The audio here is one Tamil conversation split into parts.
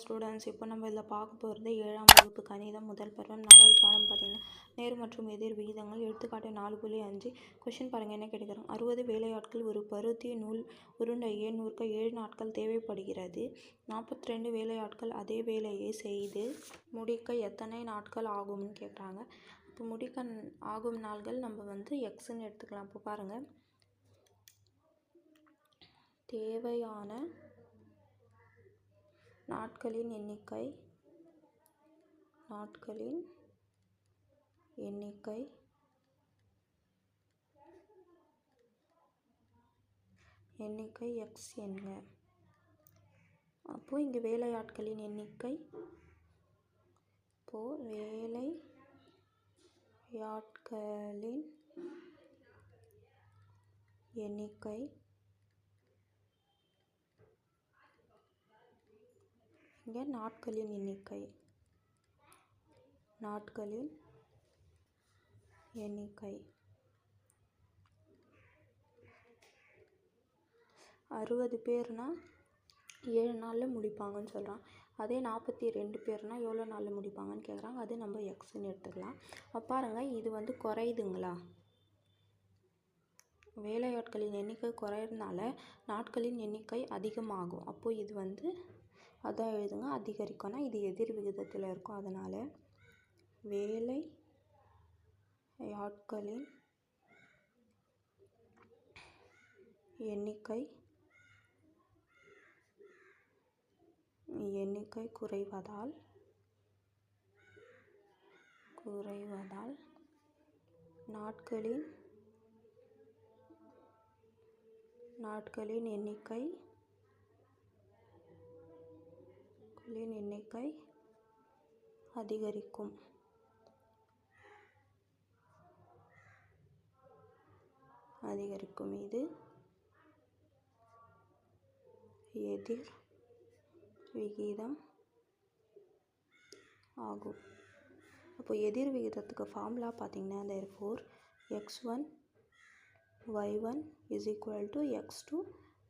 ஸ்டூடெண்ட்ஸ் இப்போ நம்ம இதில் பார்க்க போகிறது ஏழாம் வகுப்பு கணிதம் முதல் பருவம். நாலாவது பாடம் பார்த்தீங்கன்னா நேர் மற்றும் எதிர் விகிதங்கள். எடுத்துக்காட்டு நாலு புள்ளி அஞ்சு. கொஷின் பாருங்கள் என்ன கேட்டுக்கிறோம் அறுபது வேலையாட்கள் ஒரு பருத்தி நூல் உருண்டையை நூற்க ஏழு நாட்கள் தேவைப்படுகிறது. நாற்பத்தி ரெண்டு வேலையாட்கள் அதே வேலையை செய்து முடிக்க எத்தனை நாட்கள் ஆகும்னு கேட்குறாங்க இப்போ முடிக்க ஆகும் நாள்கள் நம்ம வந்து எக்ஸ்ன்னு எடுத்துக்கலாம். இப்போ பாருங்கள் தேவையான நாட்களின் எண்ணிக்கை நாட்களின் எண்ணிக்கை. எண்ணிக்கை எக்ஸ் என்ன அப்போது இங்கே வேலையாட்களின் எண்ணிக்கை இப்போது வேலையாட்களின் எண்ணிக்கை. இங்கே நாட்களின் எண்ணிக்கை. நாட்களின் எண்ணிக்கை. அறுபது பேர்னால் ஏழு நாளில் முடிப்பாங்கன்னு சொல்கிறான் அதே நாற்பத்தி ரெண்டு பேர்னா எவ்வளோ நாளில் முடிப்பாங்கன்னு கேட்குறாங்க அது நம்ம எக்ஸ்ன்னு எடுத்துக்கலாம். அப்போ பாருங்கள் இது வந்து குறையுதுங்களா? வேலையாட்களின் எண்ணிக்கை குறையிறதுனால நாட்களின் எண்ணிக்கை அதிகமாகும். அப்போது இது வந்து அதான் எழுதுங்க. அதிகரிக்கும்னா இது எதிர் விகிதத்தில் இருக்கும். அதனால் வேலை ஆட்களின் எண்ணிக்கை எண்ணிக்கை குறைவதால் குறைவதால் நாட்களின் நாட்களின் எண்ணிக்கை பொருட்களின் எண்ணிக்கை அதிகரிக்கும். அதிகரிக்கும். இது எதிர் விகிதம் ஆகும். அப்போ எதிர் விகிதத்துக்கு ஃபார்முலா பார்த்தீங்கன்னா therefore x one y one is equal to x two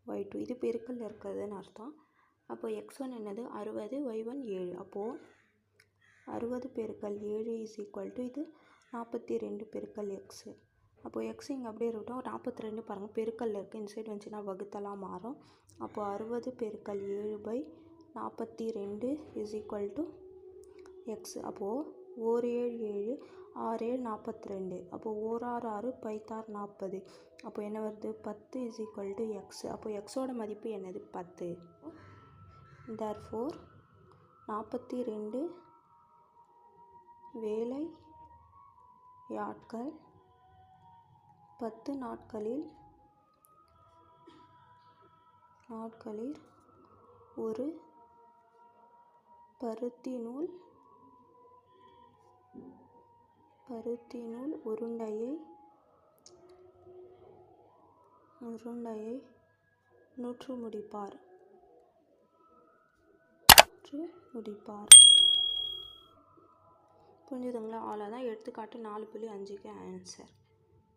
y two இது பெருக்கல் இருக்கிறதுன்னு அர்த்தம். அப்போது எக்ஸ் ஒன் என்னது? அறுபது ஒய் ஒன் ஏழு. அப்போது அறுபது பெருக்கல் ஏழு இஸ் ஈக்குவல் டு இது நாற்பத்தி ரெண்டு பெருக்கல் எக்ஸு அப்போது எக்ஸ் இங்கே அப்படியே இருக்கட்டும். நாற்பத்தி ரெண்டு பாருங்கள் பெருக்கல்ல இருக்குது இந்த சைடு வந்துச்சுன்னா வகுத்தலாம் மாறும். அப்போது அறுபது பெருக்கல் ஏழு பை நாற்பத்தி ரெண்டு இஸ் ஈக்குவல் டு எக்ஸ் அப்போது ஓர் ஏழு ஏழு ஆறு ஏழு நாற்பத்தி ரெண்டு அப்போது ஓர் ஆறு ஆறு பைத்தார் நாற்பது. அப்போது என்ன வருது? பத்து இஸ் ஈக்குவல் டு எக்ஸ் அப்போது எக்ஸோட மதிப்பு என்னது? பத்து. தர் ஃபோர் நாற்பத்தி ரெண்டு வேலை யாட்கள் பத்து நாட்களில் நாட்களில் ஒரு பருத்தி நூல் பருத்தி நூல் உருண்டையை உருண்டையை நூற்று முடிப்பார் என்று முடிப்பார். புரிஞ்சுதுங்களா? அவ்வளோதான் எடுத்துக்காட்டு நாலு புள்ளி அஞ்சுக்கு ஆன்சர்